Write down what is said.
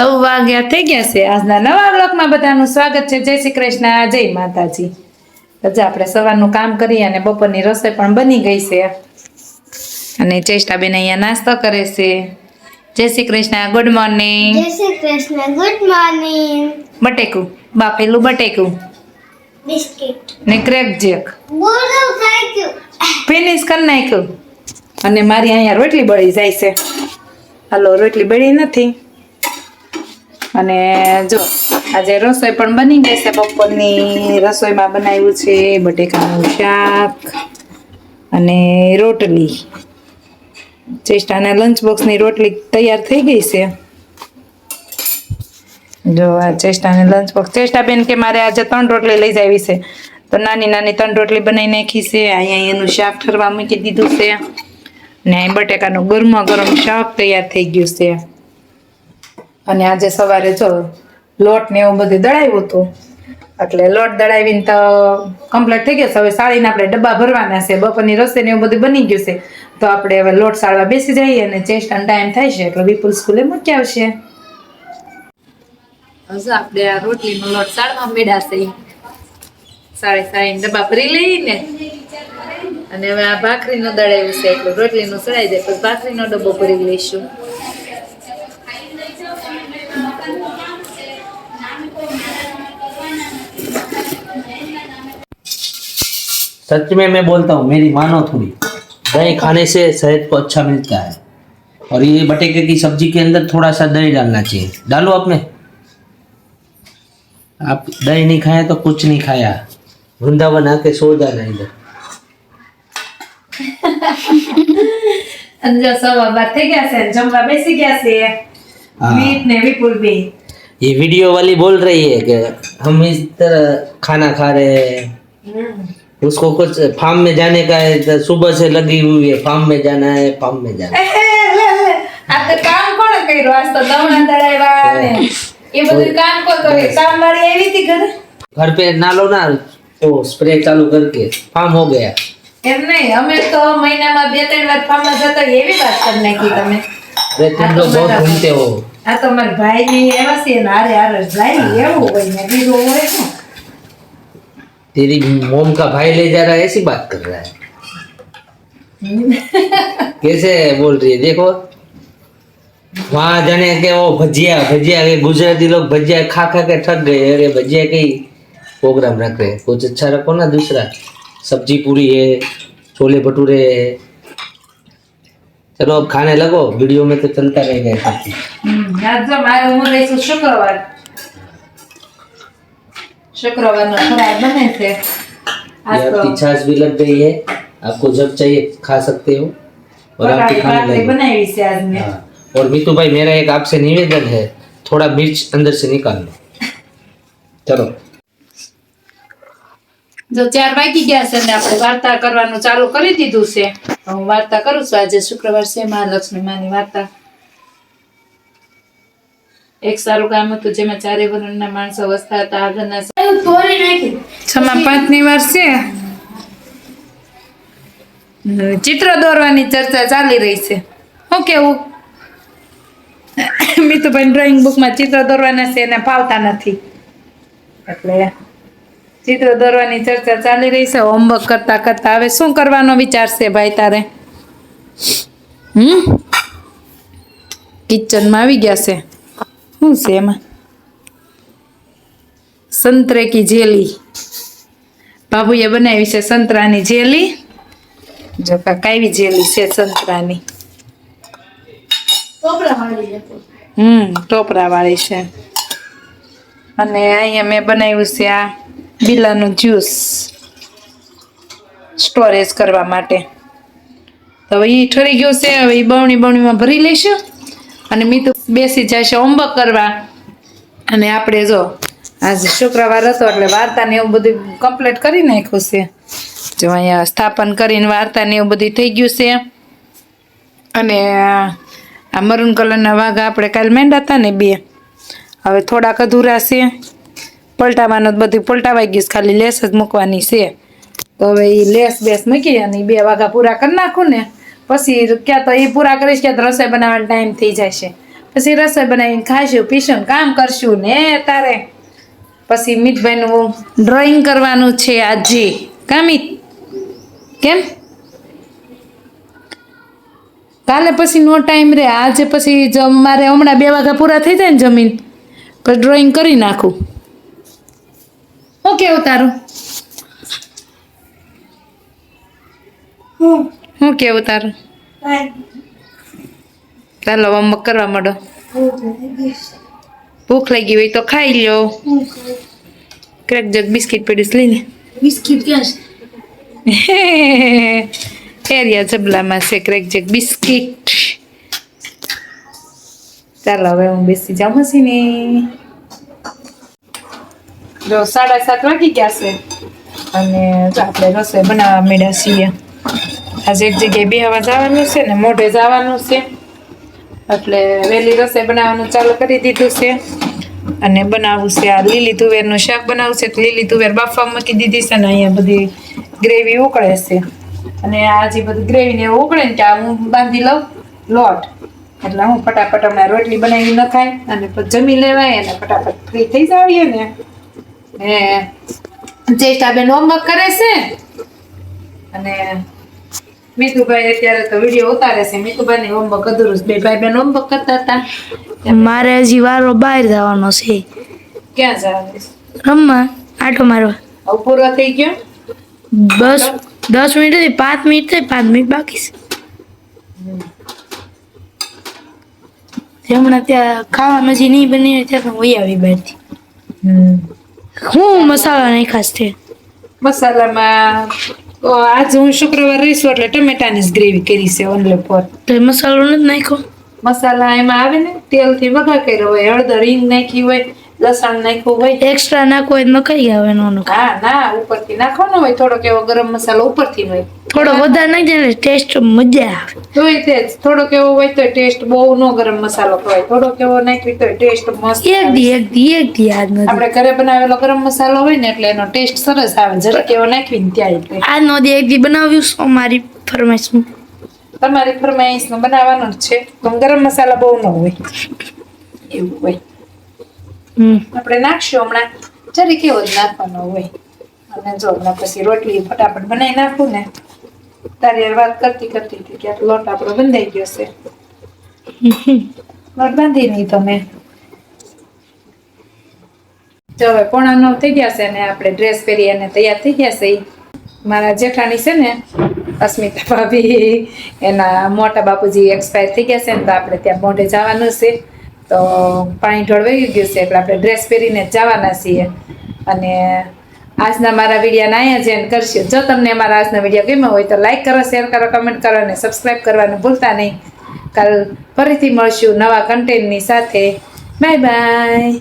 સૌ વાગ્યા થઈ ગયા છે. આજના નવા બ્લોકમાં બધાનું સ્વાગત છે. જય શ્રી કૃષ્ણ જય માતાજી. રજા આપણે સવારનું કામ કરીએ અને બપોરની રસોઈ પણ બની ગઈ છે. અને ચેષ્ટાબેન અહીંયા નાસ્તો કરે છે. જય શ્રી કૃષ્ણ ગુડ મોર્નિંગ. જય શ્રી કૃષ્ણ ગુડ મોર્નિંગ. બટેકું બાફેલું બટેકું. બિસ્કિટ. ને ક્રેક જેક. ફિનિશ કરી નાખ્યું. અને મારી અહીંયા રોટલી બળી જાય છે. હાલો રોટલી બળી નથી. અને જો, આજે રસોઈ પણ બની ગઈ છે બપોરની. રસોઈમાં બનાવ્યું છે બટેકાનું શાક અને રોટલી. ચેષ્ટાના લંચ બોક્સની રોટલી તૈયાર થઈ ગઈ છે. જો, આ ચેષ્ટાને લંચ બોક્સ ચેષ્ટાબેન કે મારે આજે ત્રણ રોટલી લઈ જાવી છે. તો નાની નાની ત્રણ રોટલી બનાવી નાખી છે. અહીંયા એનું શાક ઠરવા મૂકી દીધું છે. ને અહીં બટેકાનું ગરમા ગરમ શાક તૈયાર થઈ ગયું છે. અને આજે સવારે જો લોટ ને એવું બધું દળાવ્યું હતું. એટલે લોટ દળાવીને તો કમ્પ્લીટ થઈ ગયો છે. હવે સાળીને આપણે ડબ્બા ભરવાના છે. બપોરની રસોઈ ને એવું બધું બની ગયું છે. તો આપણે હવે લોટ સાળવા બેસી જઈએ અને ચેસ્ટ ટાઈમ થાય છે એટલે વિપુલ સ્કૂલે મૂકી આવશે. હજુ આપણે આ રોટલીનો લોટ સાળવા મેળાશે સાડી સાડીને ડબ્બા ભરી લઈને અને હવે આ ભાખરીનો દળાવ્યું છે. એટલે રોટલીનું સળાઈ જાય, પછી ભાખરીનો ડબ્બો ભરી લઈશું. सच में मैं बोलता हूँ मेरी मानो थोड़ी। दही खाने से सेहत को अच्छा मिलता है। और ये बटेके की सब्ज़ी के अंदर थोड़ा सा दही डालना चाहिए। डालो आपने? आप दही नहीं खाया तो कुछ नहीं खाया। वृंदा बना के सो जाना इधर। हाँ। ये वीडियो वाली बोल रही है कि हम इस तरह खाना खा रहे हैं। उसको कुछ फार्म में जाने का है तो सुबह से लगी हुई है फार्म में जाना है फार्म में जाना है આ તો કામ કોણ કર્યું આજ તો દમણા દળાવ્યા ને એ બધું કામ કોણ કર્યું કામ વાળી આવી હતી ઘરે घर पे ना लो ना तो स्प्रे चालू करके फार्म हो गया એમ નહીં અમે તો મહિનામાં બે ત્રણ વાર ફાર્મમાં જતા હોય એવી વાત કરી નાખી તમે अरे तुम लोग बहुत घूमते हो આ તો મારા ભાઈ ની એવા છે ને હારે હારે જાય એવું હોય ને બીજું હોય શું तेरी मोम का भाई ले जा रहा है, ऐसी बात कर रहा है। कैसे बोल रही है? देखो। वहाँ जाने के वो भजिया भजिया के गुजराती लोग भजिया खा खा के थक गए। अरे भजिया के ही प्रोग्राम रख रहे कुछ अच्छा रखो ना, दूसरा। सब्ज़ी पूरी है, छोले भटूरे है। चलो, अब खाने लगो। वीडियो में तो चलता रहेगा ये શુક્રવારનો ફરાળ બને છે ये આજ તો आपकी छाछ भी लग गई है आपको जब चाहिए खा सकते हो और आपकी ફરાળી खाने ભાખરી लगे બનાવી છે આજ મેં हाँ और मीतू भाई मेरा एक आपसे निवेदन है थोड़ा मिर्च अंदर से निकाल लो चलो જો ચાર વાગી ગયા છે ને આપણે વાર્તા કરવાનું ચાલુ કરી દીધું છે તો હું વાર્તા કરું છું આજે શુક્રવાર છે મહાલક્ષ્મી માની વાર્તા એક સારું કામ હતું જેમાં ચારે વર્ણના માણસો વસતા હતા આગળના છમા નાખી છમાં પાંચમી વાર છે. ચિત્ર દોરવાની ચર્ચા ચાલી રહી છે. શું કેવું? મીતુભાઈ ડ્રોઈંગ બુકમાં ચિત્ર દોરવાના છે એને ફાવતા નથી. એટલે ચિત્ર દોરવાની ચર્ચા ચાલી રહી છે. હોમવર્ક કરતા કરતા હવે શું કરવાનો વિચાર છે ભાઈ તારે? હમ? કિચનમાં આવી ગયા છે. શું છે એમાં? સંતરે કી જેલી. બાબુએ બનાવી છે સંતરાની જેલી. જો આવી જેલી છે સંતરાની. હમ ટોપરા વાળી છે. અને અહીંયા મેં બનાવ્યું છે આ બીલાનું જ્યુસ. સ્ટોરેજ કરવા માટે. તો હવે એ ઠરી ગયું છે હવે એ બવણી બવણીમાં ભરી લઈશું અને મીતુ બેસી જશે હોમવર્ક કરવા. અને આપણે જો, આજે શુક્રવાર હતો એટલે વાર્તાને એવું બધું કમ્પ્લીટ કરી નાખ્યું છે. જો અહીંયા સ્થાપન કરીને વાર્તાને એવું બધું થઈ ગયું છે. અને આ મરૂન કલરના વાઘા આપણે કાલ મેંડા હતા ને બે. હવે થોડાક અધૂરા છે. પલટાવાનું બધું પલટાવાઈ ગયું ખાલી લેસ જ મૂકવાની છે. તો હવે એ લેસ બેસ મૂકી અને બે વાઘા પૂરા કરી નાખું ને. પછી ક્યાં તો એ પૂરા કરીશ ક્યાં તો રસોઈ બનાવવાનો ટાઈમ થઈ જશે. પછી રસોઈ બનાવીને ખાઈશું, પીશું કામ કરશું ને તારે. પછી મિતભાઈનું ડ્રોઈંગ કરવાનું છે આજે. કામિત કેમ? કાલે પછી નો ટાઈમ રે, આજે પછી મારે હમણાં બે વાગ્યા પૂરા થઈ જાય ને જમીન પછી ડ્રોઈંગ કરી નાખું. શું કેવું તારું? શું કેવું તારું? ચાલો હોમવર્ક કરવા માંડો. ભૂખ લાગી હોય તો ખાઈ લ્યો. ક્રેક જગ બિસ્કિટ પડીશ લઈને. બિસ્કિટ ક્યાં છે? એરિયા જબલામાં છે ક્રેક જગ બિસ્કિટ. ચાલો હવે હું બેસી જાઉં હસી ને જો સાડા સાત વાગી ગયા છે. અને આપણે રસોઈ બનાવવા માંડ્યા છીએ. આજે એક જગ્યાએ બેહવા જવાનું છે ને મોઢે જવાનું છે. એટલે વહેલી રસોઈ બનાવવાનું ચાલુ કરી દીધું છે. અને બનાવવું છે આ લીલી તુવેરનું શાક બનાવવું છે. તો લીલી તુવેર બાફવા મૂકી દીધી છે ને અહીંયા બધી ગ્રેવી ઉકળે છે. અને આ બધી ગ્રેવીને એવું ઉકળે ને ત્યાં હું બાંધી લઉં લોટ. એટલે હું ફટાફટ હમણાં રોટલી બનાવી નખાય અને જમી લેવાય અને ફટાફટ ફ્રી થઈ જાવીએ ને. હે જ્યેષ્ઠાબેન હોમવર્ક કરે છે. અને મીતુભાઈ અત્યારે તો વીડિયો ઉતારે છે. મીતુભાઈ ની હોમવર્ક અધૂરું. બે ભાઈ બેન હોમવર્ક કરતા હતા. મારે હજી વારો બહાર જવાનો છે. ક્યાં જવાનું? રમવા? આટો મારવા. પૂરો થઈ ગયો? બસ દસ મિનિટથી પાંચ મિનિટ થઈ પાંચ મિનિટ બાકી છે. હમણાં ત્યાં ખાવાનું હજી નહીં બની ત્યાં હું આવી બહારથી. હું મસાલા નહીં ખાસ તે મસાલામાં આજ હું શુક્રવાર રહીશું એટલે ટમેટાની જ ગ્રેવી કરી છે ઓનલી ફોર. તો એ મસાલો નથી નાખ્યો? મસાલા એમાં આવે ને તેલથી વઘાર કર્યો હોય હળદર હિંગ નાખી હોય લસણ નાખ્યું હોય. એક્સ્ટ્રા નાખો હોય નખાઈ આવે હા ના ઉપરથી નાખવાનો હોય થોડોક એવો ગરમ મસાલો ઉપરથી હોય. થોડો વધારે નાખજે એટલે ટેસ્ટ મજા આવે. તોય તે થોડો એવો હોય તો ટેસ્ટ બહુ નો ગરમ મસાલો હોય થોડોક એવો નાખી તો ટેસ્ટ મસ્ત એક દી એક દી એક દી યાદ નથી. આપણે ઘરે બનાવેલો ગરમ મસાલો હોય ને એટલે એનો ટેસ્ટ સરસ આવે. જરાક એવો નાખી ને ત્યાં એટલે. આજનો દી એક દી બનાવ્યું છે મારી ફરમાઈશનું તમારી ફરમાઈશનું બનાવવાનું જ છે. તો ગરમ મસાલા બહુ ન હોય. એવું હોય. આપણે નાખશું હમણાં. જરી કેવો જ નાખવાનો હોય. અને જો હમણાં પછી રોટલી ફટાફટ બનાવી નાખું ને તારી વાત કરતી કરતી હતી કે લોટ આપણો બંધાઈ ગયો છે. લોટ બાંધી નહીં તમે. તો હવે પોણા નવ થઈ ગયા છે ને આપણે ડ્રેસ પહેરી અને તૈયાર થઈ ગયા છે મારા જેઠાણી છે ને અસ્મિતા ભાભી એના મોટા બાપુજી એક્સપાયર થઈ ગયા છે ને તો આપણે ત્યાં મોઢે જવાનું છે. તો પાણી ઢોળવાઈ ગયું છે એટલે આપણે ડ્રેસ પહેરીને જવાના છીએ. અને આજના મારા વિડીયોને અહીંયા જ end કરશું. જો તમને મારા આજના વીડિયો ગમ્યો હોય તો લાઈક કરો શેર કરો કમેન્ટ કરો અને સબસ્ક્રાઈબ કરવાનું ભૂલતા નહીં. કાલ ફરીથી મળશું નવા કન્ટેન્ટની સાથે. Bye bye